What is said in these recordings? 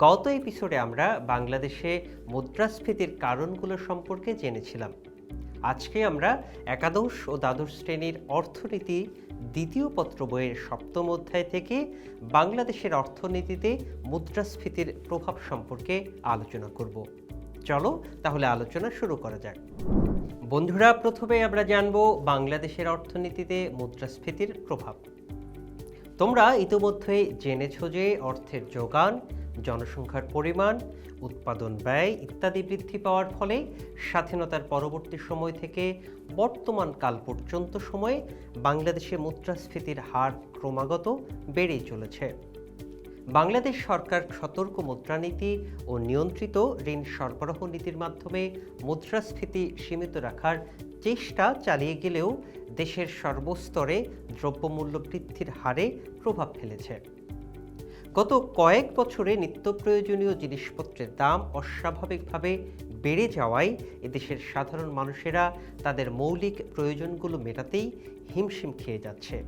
গত এপিসোডে আমরা বাংলাদেশে মুদ্রাস্ফীতির কারণগুলো সম্পর্কে জেনেছিলাম। আজকে আমরা একাদশ ও দ্বাদশ শ্রেণির অর্থনীতি দ্বিতীয় পত্র বইয়ের সপ্তম অধ্যায় থেকে বাংলাদেশের অর্থনীতিতে মুদ্রাস্ফীতির প্রভাব সম্পর্কে আলোচনা করব। চলো তাহলে আলোচনা শুরু করা যাক। বন্ধুরা, প্রথমে আমরা জানব বাংলাদেশের অর্থনীতিতে মুদ্রাস্ফীতির প্রভাব। তোমরা ইতিমধ্যে জেনেছো যে অর্থের যোগান জনসংখ্যার পরিমাণ, উৎপাদন ব্যয় ইত্যাদি বৃদ্ধি পাওয়ার ফলে স্বাধীনতার পরবর্তী সময় থেকে বর্তমান কাল পর্যন্ত সময়ে বাংলাদেশে মুদ্রাস্ফীতির হার ক্রমাগত বেড়েই চলেছে। বাংলাদেশ সরকার সতর্ক মুদ্রানীতি ও নিয়ন্ত্রিত ঋণ সরবরাহ নীতির মাধ্যমে মুদ্রাস্ফীতি সীমিত রাখার চেষ্টা চালিয়ে গেলেও দেশের সর্বস্তরে দ্রব্যমূল্য বৃদ্ধির হারে প্রভাব ফেলেছে। গত কয়েক বছরে নিত্য প্রয়োজনীয় জিনিসপত্রের দাম অস্বাভাবিকভাবে বেড়ে যাওয়ায় এদেশের সাধারণ মানুষেরা তাদের মৌলিক প্রয়োজনগুলো মেটাতেই হিমশিম খেয়ে যাচ্ছে।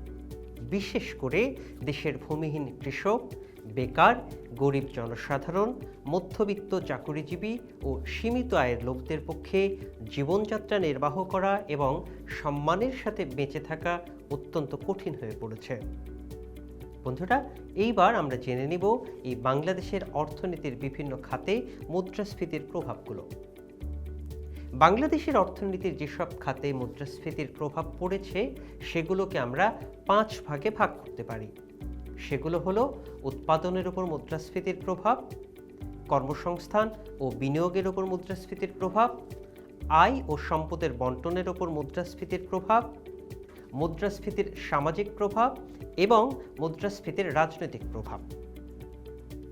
বিশেষ করে দেশের ভূমিহীন কৃষক, বেকার, গরিব জনসাধারণ, মধ্যবিত্ত চাকুরিজীবী ও সীমিত আয়ের লোকদের পক্ষে জীবনযাত্রা নির্বাহ করা এবং সম্মানের সাথে বেঁচে থাকা অত্যন্ত কঠিন হয়ে পড়েছে। বন্ধুরা, এইবার আমরা জেনে নিব এই বাংলাদেশের অর্থনীতির বিভিন্ন খাতে মুদ্রাস্ফীতির প্রভাবগুলো। বাংলাদেশের অর্থনীতির যেসব খাতে মুদ্রাস্ফীতির প্রভাব পড়েছে, সেগুলোকে আমরা পাঁচ ভাগে ভাগ করতে পারি। সেগুলো হলো উৎপাদনের উপর মুদ্রাস্ফীতির প্রভাব, কর্মসংস্থান ও বিনিয়োগের উপর মুদ্রাস্ফীতির প্রভাব, আয় ও সম্পদের বন্টনের উপর মুদ্রাস্ফীতির প্রভাব মুদ্রাস্ফীতির সামাজিক প্রভাব এবং মুদ্রাস্ফীতির রাজনৈতিক প্রভাব।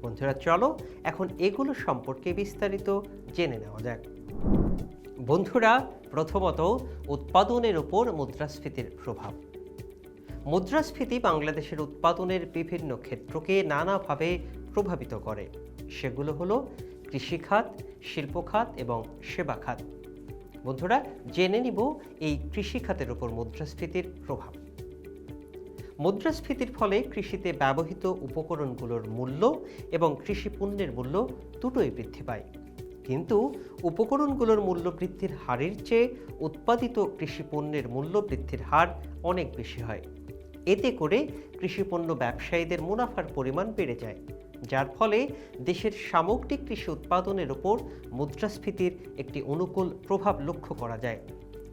বন্ধুরা, চলো এখন এগুলো সম্পর্কে বিস্তারিত জেনে নেওয়া যাক। বন্ধুরা, প্রথমত উৎপাদনের উপর মুদ্রাস্ফীতির প্রভাব। মুদ্রাস্ফীতি বাংলাদেশের উৎপাদনের বিভিন্ন ক্ষেত্রকে নানাভাবে প্রভাবিত করে। সেগুলো হলো কৃষিখাত, শিল্পখাত এবং সেবা খাত বন্ধুরা, জেনে নিব এই কৃষিখাতের উপর মুদ্রাস্ফীতির প্রভাব। মুদ্রাস্ফীতির ফলে কৃষিতে ব্যবহৃত উপকরণগুলোর মূল্য এবং কৃষি পণ্যের মূল্য দুটোই বৃদ্ধি পায়। কিন্তু উপকরণগুলোর মূল্য বৃদ্ধির হারের চেয়ে উৎপাদিত কৃষি পণ্যের মূল্য বৃদ্ধির হার অনেক বেশি হয়। এতে করে কৃষিপণ্য ব্যবসায়ীদের মুনাফার পরিমাণ বেড়ে যায়। যার ফলে দেশের সামগ্রিক কৃষি উৎপাদনের ওপর মুদ্রাস্ফীতির একটি অনুকূল প্রভাব লক্ষ্য করা যায়।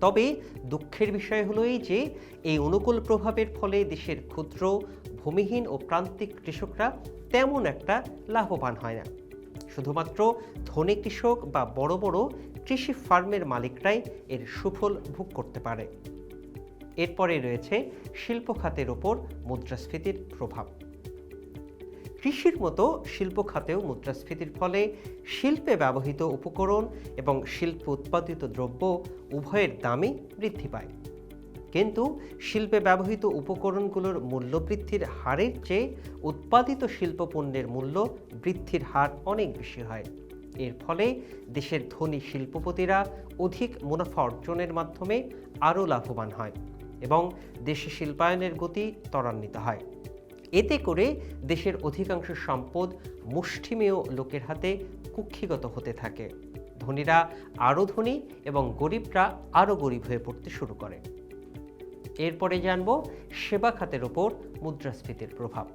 তবে দুঃখের বিষয় হলো এই যে, এই অনুকূল প্রভাবের ফলে দেশের ক্ষুদ্র, ভূমিহীন ও প্রান্তিক কৃষকরা তেমন একটা লাভবান হয় না। শুধুমাত্র ধনী কৃষক বা বড় বড় কৃষি ফার্মের মালিকরাই এর সুফল ভোগ করতে পারে। এরপরে রয়েছে শিল্প খাতের ওপর মুদ্রাস্ফীতির প্রভাব। কৃষির মতো শিল্প খাতেও মুদ্রাস্ফীতির ফলে শিল্পে ব্যবহৃত উপকরণ এবং শিল্প উৎপাদিত দ্রব্য উভয়ের দামই বৃদ্ধি পায়। কিন্তু শিল্পে ব্যবহৃত উপকরণগুলোর মূল্য বৃদ্ধির হারের চেয়ে উৎপাদিত শিল্প পণ্যের মূল্য বৃদ্ধির হার অনেক বেশি হয়। এর ফলে দেশের ধনী শিল্পপতিরা অধিক মুনাফা অর্জনের মাধ্যমে আরও লাভবান হয় এবং দেশে শিল্পায়নের গতি ত্বরান্বিত হয়। এতে করে দেশের অধিকাংশ সম্পদ মুষ্টিমেয় লোকের হাতে কুক্ষিগত হতে থাকে। ধনীরা আরও ধনী এবং গরিবরা আরও গরিব হয়ে পড়তে শুরু করে। এরপরে জানব সেবা খাতের ওপর মুদ্রাস্ফীতির প্রভাব।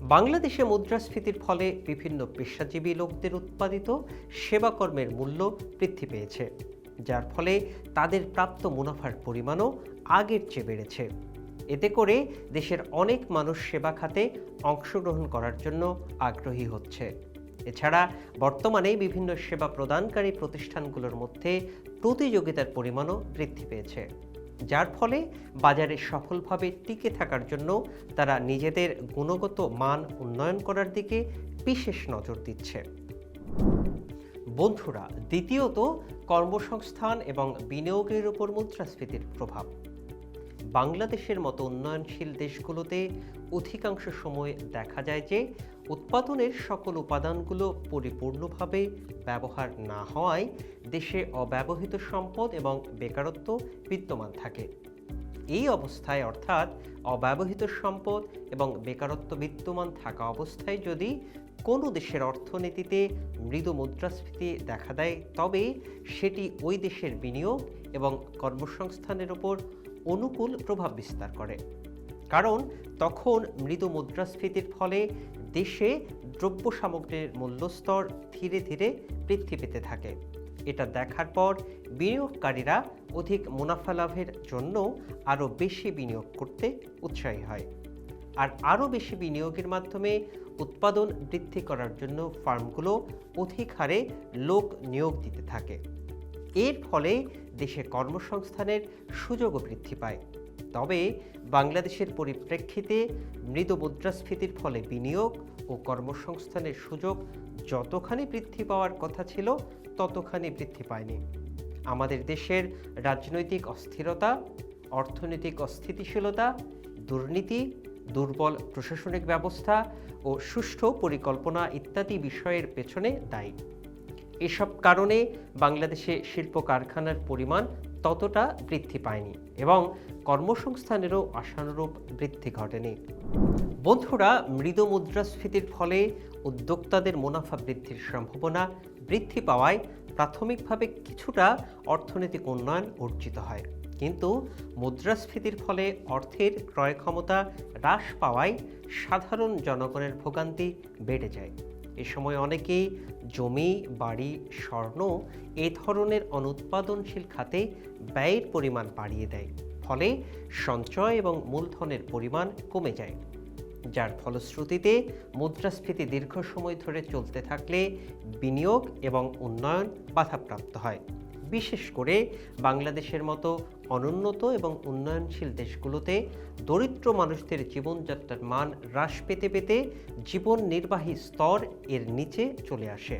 বাংলাদেশে মুদ্রাস্ফীতির ফলে বিভিন্ন পেশাজীবী লোকদের উৎপাদিত সেবাকর্মের মূল্য বৃদ্ধি পেয়েছে, যার ফলে তাদের প্রাপ্ত মুনাফার পরিমাণও আগের চেয়ে বেড়েছে। এতে করে দেশের অনেক মানুষ সেবা খাতে অংশগ্রহণ করার জন্য আগ্রহী হচ্ছে। এছাড়া বর্তমানে বিভিন্ন সেবা প্রদানকারী প্রতিষ্ঠানগুলোর মধ্যে প্রতিযোগিতার পরিমাণও বৃদ্ধি পেয়েছে, যার ফলে বাজারে সফলভাবে টিকে থাকার জন্য তারা নিজেদের গুণগত মান উন্নয়ন করার দিকে বিশেষ নজর দিচ্ছে। বন্ধুরা, দ্বিতীয়ত কর্মসংস্থান এবং বিনিয়োগের উপর মুদ্রাস্ফীতির প্রভাব। বাংলাদেশের মতো উন্নয়নশীল দেশগুলোতে অধিকাংশ সময় দেখা যায় যে উৎপাদনের সকল উপাদানগুলো পরিপূর্ণভাবে ব্যবহার না হওয়ায় দেশে অব্যবহৃত সম্পদ এবং বেকারত্ব বিদ্যমান থাকে। এই অবস্থায় অর্থাৎ অব্যবহৃত সম্পদ এবং বেকারত্ব বিদ্যমান থাকা অবস্থায় যদি কোনো দেশের অর্থনীতিতে মৃদু মুদ্রাস্ফীতি দেখা দেয়, তবে সেটি ওই দেশের বিনিয়োগ এবং কর্মসংস্থানের ওপর অনুকূল প্রভাব বিস্তার করে। কারণ তখন মৃদু মুদ্রাস্ফীতির ফলে দেশে দ্রব্য সামগ্রীর মূল্যস্তর ধীরে ধীরে বৃদ্ধি পেতে থাকে। এটা দেখার পর বিনিয়োগকারীরা অধিক মুনাফা লাভের জন্য আরও বেশি বিনিয়োগ করতে উৎসাহী হয়। আর আরও বেশি বিনিয়োগের মাধ্যমে উৎপাদন বৃদ্ধি করার জন্য ফার্মগুলো অধিক হারে লোক নিয়োগ দিতে থাকে। এর ফলে দেশে কর্মসংস্থানের সুযোগও বৃদ্ধি পায়। তবে বাংলাদেশের পরিপ্রেক্ষিতে মৃদু মুদ্রাস্ফীতির ফলে বিনিয়োগ ও কর্মসংস্থানের সুযোগ যতখানি বৃদ্ধি পাওয়ার কথা ছিল, ততখানি বৃদ্ধি পায়নি। আমাদের দেশের রাজনৈতিক অস্থিরতা, অর্থনৈতিক অস্থিতিশীলতা, দুর্নীতি, দুর্বল প্রশাসনিক ব্যবস্থা ও সুষ্ঠু পরিকল্পনা ইত্যাদি বিষয়ের পেছনে দায়ী। এসব কারণে বাংলাদেশে শিল্প কারখানার পরিমাণ ততটা বৃদ্ধি পায়নি এবং কর্মসংস্থানেরও আশানুরূপ বৃদ্ধি ঘটেনি। বন্ধুরা, মৃদু মুদ্রাস্ফীতির ফলে উদ্যোক্তাদের মুনাফা বৃদ্ধির সম্ভাবনা বৃদ্ধি পাওয়ায় প্রাথমিকভাবে কিছুটা অর্থনৈতিক উন্নয়ন অর্জিত হয়। কিন্তু মুদ্রাস্ফীতির ফলে অর্থের ক্রয় ক্ষমতা হ্রাস পাওয়ায় সাধারণ জনগণের ভোগান্তি বেড়ে যায়। এ সময় অনেকেই জমি, বাড়ি, স্বর্ণ এ ধরনের অনুৎপাদনশীল খাতে ব্যয়ের পরিমাণ বাড়িয়ে দেয়। ফলে সঞ্চয় এবং মূলধনের পরিমাণ কমে যায়। যার ফলশ্রুতিতে মুদ্রাস্ফীতি দীর্ঘ সময় ধরে চলতে থাকলে বিনিয়োগ এবং উন্নয়ন বাধাপ্রাপ্ত হয়। বিশেষ করে বাংলাদেশের মতো অনুন্নত এবং উন্নয়নশীল দেশগুলোতে দরিদ্র মানুষদের জীবনযাত্রার মান হ্রাস পেতে পেতে জীবন নির্বাহী স্তর এর নিচে চলে আসে।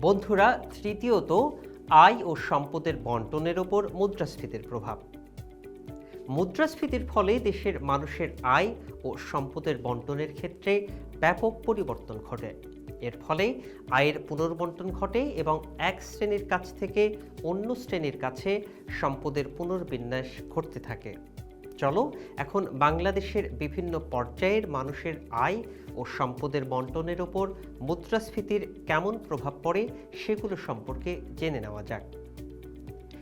বন্ধুরা, তৃতীয়ত, আয় ও সম্পদের বন্টনের ওপর মুদ্রাস্ফীতির প্রভাব। মুদ্রাস্ফীতির ফলে দেশের মানুষের আয় ও সম্পদের বন্টনের ক্ষেত্রে ব্যাপক পরিবর্তন ঘটে। এর ফলে আয়ের পুনর্বন্টন ঘটে এবং এক শ্রেণির কাছ থেকে অন্য শ্রেণির কাছে সম্পদের পুনর্বিন্যাস ঘটতে থাকে। চলো, এখন বাংলাদেশের বিভিন্ন পর্যায়ের মানুষের আয় ও সম্পদের বন্টনের ওপর মুদ্রাস্ফীতির কেমন প্রভাব পড়ে সেগুলো সম্পর্কে জেনে নেওয়া যাক।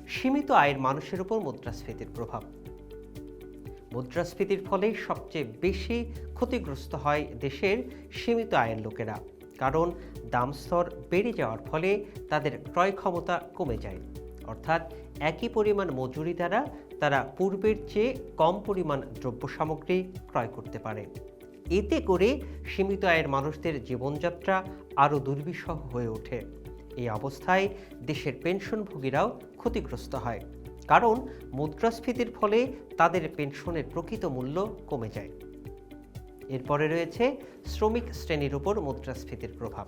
সীমিত আয়ের মানুষের উপর মুদ্রাস্ফীতির প্রভাব। মুদ্রাস্ফীতির ফলে সবচেয়ে বেশি ক্ষতিগ্রস্ত হয় দেশের সীমিত আয়ের লোকেরা। কারণ দাম স্তর বেড়ে যাওয়ার ফলে তাদের ক্রয় ক্ষমতা কমে যায়। অর্থাৎ একই পরিমাণ মজুরি দ্বারা তারা পূর্বের চেয়ে কম পরিমাণ দ্রব্য সামগ্রী ক্রয় করতে পারে। এতে করে সীমিত আয়ের মানুষদের জীবনযাত্রা আরও দুর্বিষহ হয়ে ওঠে। এই অবস্থায় দেশের পেনশনভোগীরাও ক্ষতিগ্রস্ত হয়। কারণ মুদ্রাস্ফীতির ফলে তাদের পেনশনের প্রকৃত মূল্য কমে যায়। এরপরে রয়েছে শ্রমিক শ্রেণির উপর মুদ্রাস্ফীতির প্রভাব।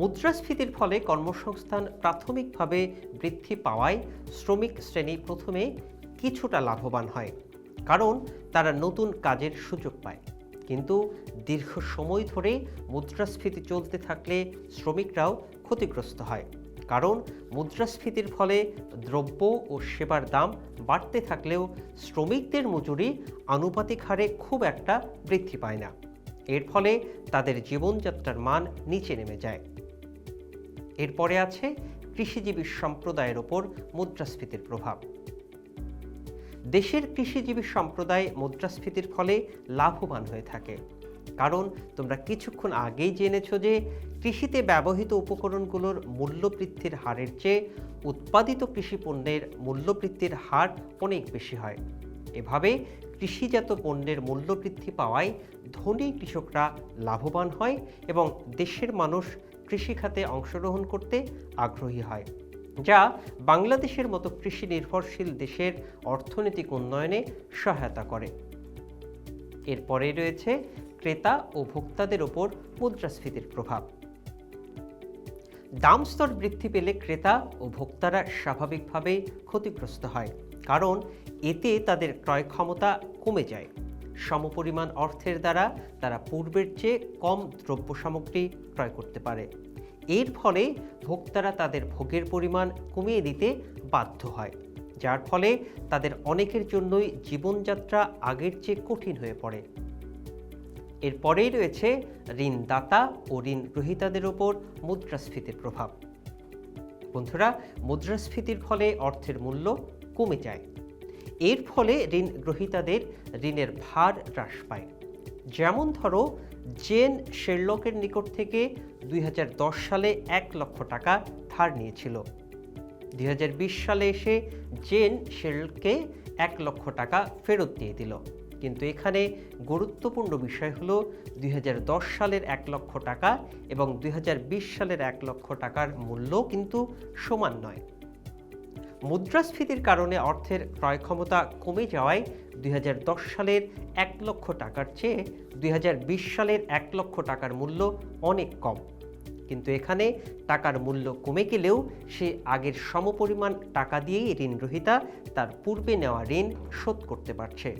মুদ্রাস্ফীতির ফলে কর্মসংস্থান প্রাথমিকভাবে বৃদ্ধি পাওয়ায় শ্রমিক শ্রেণি প্রথমে কিছুটা লাভবান হয়, কারণ তারা নতুন কাজের সুযোগ পায়। কিন্তু দীর্ঘ সময় ধরে মুদ্রাস্ফীতি চলতে থাকলে শ্রমিকরাও ক্ষতিগ্রস্ত হয়। কারণ মুদ্রাস্ফীতির ফলে দ্রব্য ও সেবার দাম বাড়তে থাকলেও শ্রমিকদের মজুরি আনুপাতিক হারে খুব একটা বৃদ্ধি পায় না। এর ফলে তাদের জীবনযাত্রার মান নিচে নেমে যায়। এরপরে আছে কৃষিজীবী সম্প্রদায়ের ওপর মুদ্রাস্ফীতির প্রভাব। দেশের কৃষিজীবী সম্প্রদায় মুদ্রাস্ফীতির ফলে লাভবান হয়ে থাকে। কারণ তোমরা কিছুক্ষণ আগেই জেনেছো যে কৃষিতে ব্যবহৃত উপকরণগুলোর মূল্যবৃদ্ধির হারের চেয়ে উৎপাদিত কৃষি পণ্যের মূল্যবৃদ্ধির হার অনেক বেশি হয়। এভাবে কৃষিজাত পণ্যের মূল্যবৃদ্ধি পাওয়ায় ধনী কৃষকরা লাভবান হয় এবং দেশের মানুষ কৃষিখাতে অংশগ্রহণ করতে আগ্রহী হয়, যা বাংলাদেশের মতো কৃষি নির্ভরশীল দেশের অর্থনৈতিক উন্নয়নে সহায়তা করে। এরপরে রয়েছে ক্রেতা ও ভোক্তাদের ওপর মুদ্রাস্ফীতির প্রভাব। দাম স্তর বৃদ্ধি পেলে ক্রেতা ও ভোক্তারা স্বাভাবিকভাবে ক্ষতিগ্রস্ত হয়, কারণ এতে তাদের ক্রয় ক্ষমতা কমে যায়। সমপরিমাণ অর্থের দ্বারা তারা পূর্বের চেয়ে কম দ্রব্য সামগ্রী ক্রয় করতে পারে। এর ফলে ভোক্তারা তাদের ভোগের পরিমাণ কমিয়ে দিতে বাধ্য হয়, যার ফলে তাদের অনেকের জন্যই জীবনযাত্রা আগের চেয়ে কঠিন হয়ে পড়ে। এরপরেই রয়েছে ঋণদাতা ও ঋণ গ্রহীতাদের ওপর মুদ্রাস্ফীতির প্রভাব। বন্ধুরা, মুদ্রাস্ফীতির ফলে অর্থের মূল্য কমে যায়। এর ফলে ঋণ গ্রহীতাদের ঋণের ভার হ্রাস পায়। যেমন ধরো, জেন শেরলকের নিকট থেকে দুই হাজার দশ সালে এক লক্ষ টাকা ধার নিয়েছিল। দুই হাজার বিশ সালে এসে জেন শেরলকে এক লক্ষ টাকা ফেরত দিয়ে দিল। কিন্তু এখানে গুরুত্বপূর্ণ বিষয় হলো দুই হাজার দশ সালের এক লক্ষ টাকা এবং দুই হাজার বিশ সালের এক লক্ষ টাকার মূল্য কিন্তু সমান নয়। মুদ্রাস্ফীতির কারণে অর্থের ক্রয় ক্ষমতা কমে যাওয়ায় দুই হাজার দশ সালের এক লক্ষ টাকার চেয়ে দুই হাজার বিশ সালের এক লক্ষ টাকার মূল্য অনেক কম। কিন্তু এখানে টাকার মূল্য কমে গেলেও সে আগের সমপরিমাণ টাকা দিয়েই ঋণগ্রহীতা তার পূর্বে নেওয়া ঋণ শোধ করতে পারছে।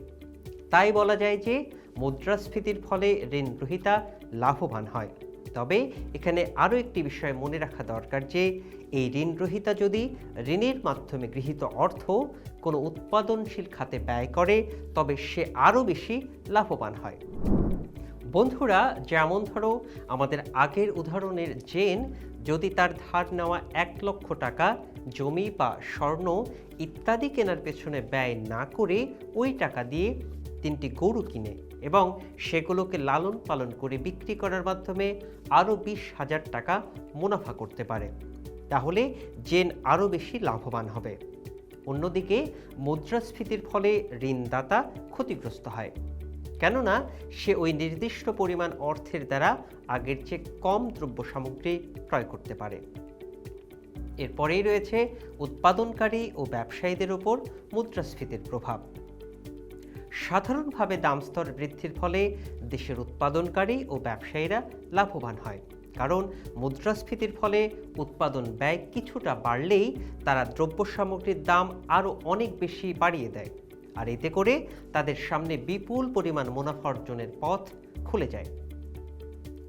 তাই বলা যায় যে মুদ্রাস্ফীতির ফলে ঋণ গ্রহীতা লাভবান হয়। তবে এখানে আরও একটি বিষয় মনে রাখা দরকার যে, এই ঋণ গ্রহীতা যদি ঋণের মাধ্যমে গৃহীত অর্থ কোনো উৎপাদনশীল খাতে ব্যয় করে, তবে সে আরও বেশি লাভবান হয়। বন্ধুরা, যেমন ধরো, আমাদের আগের উদাহরণের জেন যদি তার ধার নেওয়া এক লক্ষ টাকা, জমি বা স্বর্ণ ইত্যাদি কেনার পেছনে ব্যয় না করে ওই টাকা দিয়ে তিনটি গরু কিনে এবং সেগুলোকে লালন পালন করে বিক্রি করার মাধ্যমে আরও বিশ হাজার টাকা মুনাফা করতে পারে। তাহলে জেন আরও বেশি লাভবান হবে। অন্যদিকে মুদ্রাস্ফীতির ফলে ঋণদাতা ক্ষতিগ্রস্ত হয়। কেননা সে ওই নির্দিষ্ট পরিমাণ অর্থের দ্বারা আগের চেয়ে কম দ্রব্য সামগ্রী ক্রয় করতে পারে। এরপরেই রয়েছে উৎপাদনকারী ও ব্যবসায়ীদের ওপর মুদ্রাস্ফীতির প্রভাব। সাধারণভাবে দাম স্তর বৃদ্ধির ফলে দেশের উৎপাদনকারী ও ব্যবসায়ীরা লাভবান হয়। কারণ মুদ্রাস্ফীতির ফলে উৎপাদন ব্যয় কিছুটা বাড়লেই তারা দ্রব্য সামগ্রীর দাম আরও অনেক বেশি বাড়িয়ে দেয়। আর এতে করে তাদের সামনে বিপুল পরিমাণ মুনাফা অর্জনের পথ খুলে যায়।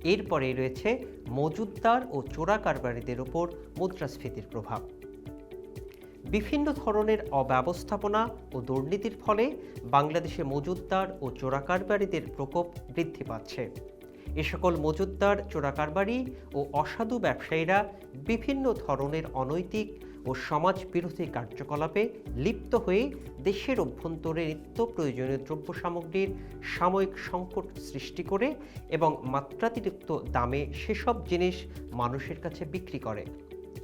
এরপরেই রয়েছে মজুদদার ও চোরা কারবারিদের উপর মুদ্রাস্ফীতির প্রভাব। বিভিন্ন ধরনের অব্যবস্থাপনা ও দুর্নীতির ফলে বাংলাদেশে মজুদদার ও চোরাকারবারিদের প্রকোপ বৃদ্ধি পাচ্ছে। এ সকল মজুদদার চোরাকারবারি ও অসাধু ব্যবসায়ীরা বিভিন্ন ধরনের অনৈতিক ও সমাজ বিরোধী কার্যকলাপে লিপ্ত হয়ে দেশের অভ্যন্তরে নিত্য প্রয়োজনীয় দ্রব্য সামগ্রীর সাময়িক সংকট সৃষ্টি করে এবং মাত্রাতিরিক্ত দামে সেসব জিনিস মানুষের কাছে বিক্রি করে।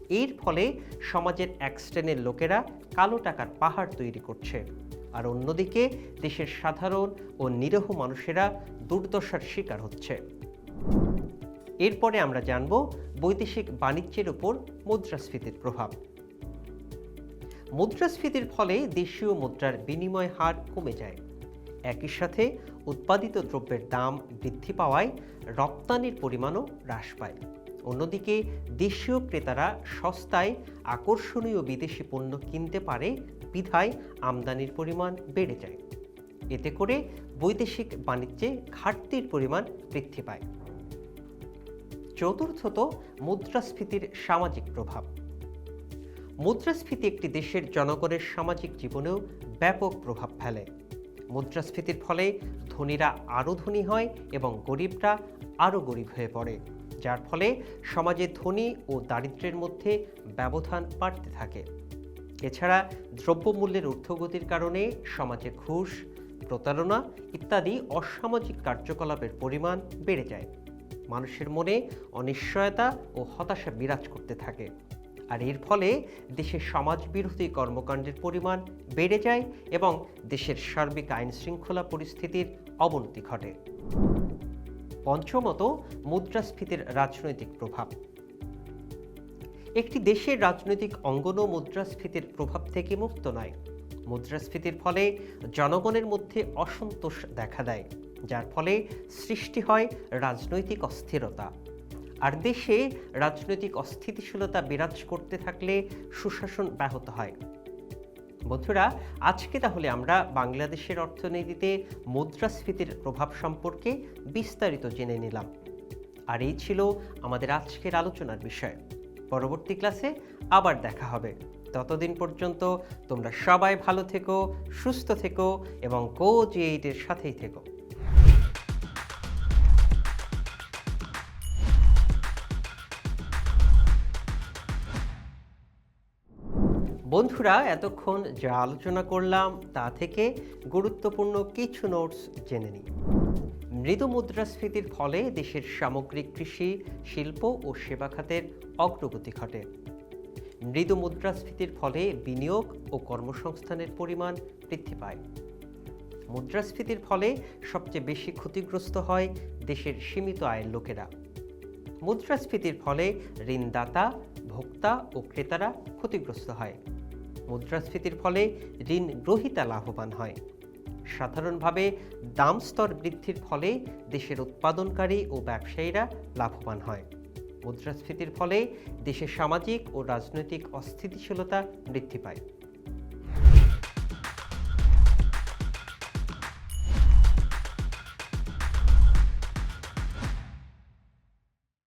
এর ফলে সমাজের এক শ্রেণির লোকেরা কালো টাকার পাহাড় তৈরি করছে। আর অন্যদিকে দেশের সাধারণ ও নিরহ মানুষেরা দুর্দশার শিকার হচ্ছে। এরপরে আমরা জানব বৈদেশিক বাণিজ্যের উপর মুদ্রাস্ফীতির প্রভাব। মুদ্রাস্ফীতির ফলে দেশীয় মুদ্রার বিনিময় হার কমে যায়। একই সাথে উৎপাদিত দ্রব্যের দাম বৃদ্ধি পাওয়ায় রপ্তানির পরিমাণও হ্রাস পায়। অন্যদিকে দেশীয় ক্রেতারা সস্তায় আকর্ষণীয় বিদেশি পণ্য কিনতে পারে, বিধায় আমদানির পরিমাণ বেড়ে যায়। এতে করে বৈদেশিক বাণিজ্যে ঘাটতির পরিমাণ বৃদ্ধি পায়। চতুর্থত, মুদ্রাস্ফীতির সামাজিক প্রভাব। মুদ্রাস্ফীতি একটি দেশের জনগণের সামাজিক জীবনেও ব্যাপক প্রভাব ফেলে। মুদ্রাস্ফীতির ফলে ধনীরা আরও ধনী হয় এবং গরিবরা আরও গরিব হয়ে পড়ে। যার ফলে সমাজে ধনী ও দারিদ্র্যের মধ্যে ব্যবধান বাড়তে থাকে। এছাড়া দ্রব্যমূল্যের ঊর্ধ্বগতির কারণে সমাজে ঘুষ, প্রতারণা ইত্যাদি অসামাজিক কার্যকলাপের পরিমাণ বেড়ে যায়। মানুষের মনে অনিশ্চয়তা ও হতাশা বিরাজ করতে থাকে। আর এর ফলে দেশের সমাজ বিরোধী কর্মকাণ্ডের পরিমাণ বেড়ে যায় এবং দেশের সার্বিক আইন শৃঙ্খলা পরিস্থিতির অবনতি ঘটে। পঞ্চমত মুদ্রাস্ফীতির রাজনৈতিক প্রভাব। একটি দেশের রাজনৈতিক অঙ্গনও মুদ্রাস্ফীতির প্রভাব থেকে মুক্ত নয়। মুদ্রাস্ফীতির ফলে জনগণের মধ্যে অসন্তোষ দেখা দেয়, যার ফলে সৃষ্টি হয় রাজনৈতিক অস্থিরতা। আর দেশে রাজনৈতিক অস্থিতিশীলতা বিরাজ করতে থাকলে সুশাসন ব্যাহত হয়। বন্ধুরা, আজকে তাহলে আমরা বাংলাদেশের অর্থনীতিতে মুদ্রাস্ফীতির প্রভাব সম্পর্কে বিস্তারিত জেনে নিলাম। আর এই ছিল আমাদের আজকের আলোচনার বিষয়। পরবর্তী ক্লাসে আবার দেখা হবে। ততদিন পর্যন্ত তোমরা সবাই ভালো থেকো, সুস্থ থেকো এবং কো জি এইটের সাথেই থেকো। বন্ধুরা, এতক্ষণ যা আলোচনা করলাম তা থেকে গুরুত্বপূর্ণ কিছু নোটস জেনে নিই। মৃদু মুদ্রাস্ফীতির ফলে দেশের সামগ্রিক কৃষি, শিল্প ও সেবা খাতের অগ্রগতি ঘটে। মৃদু মুদ্রাস্ফীতির ফলে বিনিয়োগ ও কর্মসংস্থানের পরিমাণ বৃদ্ধি পায়। মুদ্রাস্ফীতির ফলে সবচেয়ে বেশি ক্ষতিগ্রস্ত হয় দেশের সীমিত আয়ের লোকেরা। মুদ্রাস্ফীতির ফলে ঋণদাতা, ভোক্তা ও ক্রেতারা ক্ষতিগ্রস্ত হয়। মুদ্রাস্ফীতির ফলে ঋণ গ্রহীতা লাভবান হয়। সাধারণভাবে দাম স্তর বৃদ্ধির ফলে দেশের উৎপাদনকারী ও ব্যবসায়ীরা লাভবান হয়। মুদ্রাস্ফীতির ফলে দেশের সামাজিক ও রাজনৈতিক অস্থিতিশীলতা বৃদ্ধি পায়।